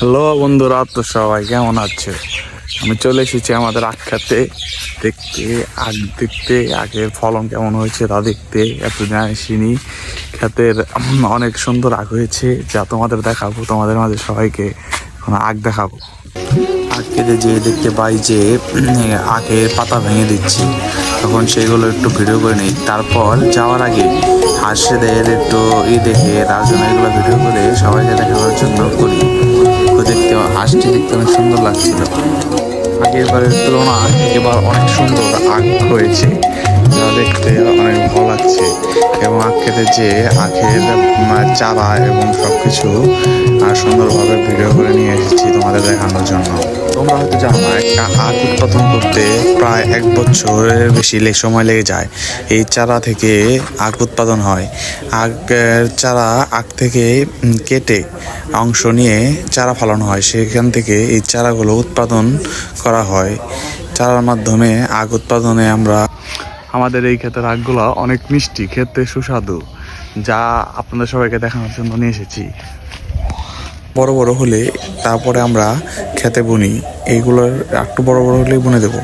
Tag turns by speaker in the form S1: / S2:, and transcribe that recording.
S1: Hello বন্ধুরা, তো সবাই কেমন আছে? আমি চলে এসেছি আমাদের আখ খেতে দেখতে আখ দেখতে আখের ফলন কেমন হয়েছে তা দেখতে। এতদিন আসিনি। ক্ষেতের অনেক সুন্দর আখ হয়েছে, যা তোমাদের দেখাবো, তোমাদের মাঝে সবাইকে আখ দেখাবো। আখ কেটে যে দেখতে পাই যে আখের পাতা ভেঙে দিচ্ছি, তখন সেগুলো একটু ভিডিও করে নিই। তারপর যাওয়ার আগে হাঁসদের একটু ই দেখে, তার জন্য এগুলো ভিডিও করে সবাইকে দেখানোর জন্য দেখতে দেখতে অনেক সুন্দর লাগছিল আগের বারের তুলনায় এবার অনেক সুন্দর আগ হয়েছে, যা দেখতে অনেক ভালো লাগছে। এবং আখ খেতে যে আখের চারা এবং সব কিছু সুন্দরভাবে ভিডিও করে নিয়ে এসেছি তোমাদের দেখানোর জন্য। তোমরা হয়তো জানো না, একটা আখ উৎপাদন করতে প্রায় এক বছরের বেশি সময় লেগে যায়। এই চারা থেকে আখ উৎপাদন হয়। আখের চারা আখ থেকে কেটে অংশ নিয়ে চারা ফলানো হয়। সেখান থেকে এই চারাগুলো উৎপাদন করা হয়। চারার মাধ্যমে আখ উৎপাদনে আমরা, আমাদের এই ক্ষেতের আখগুলো অনেক মিষ্টি, খেতে সুস্বাদু, যা আপনাদের সবাইকে দেখানোর জন্য নিয়ে এসেছি। বড় বড় হলে তারপরে আমরা খেতে বুনি। এইগুলোর একটু বড় বড় হলেই বুনে দেবো।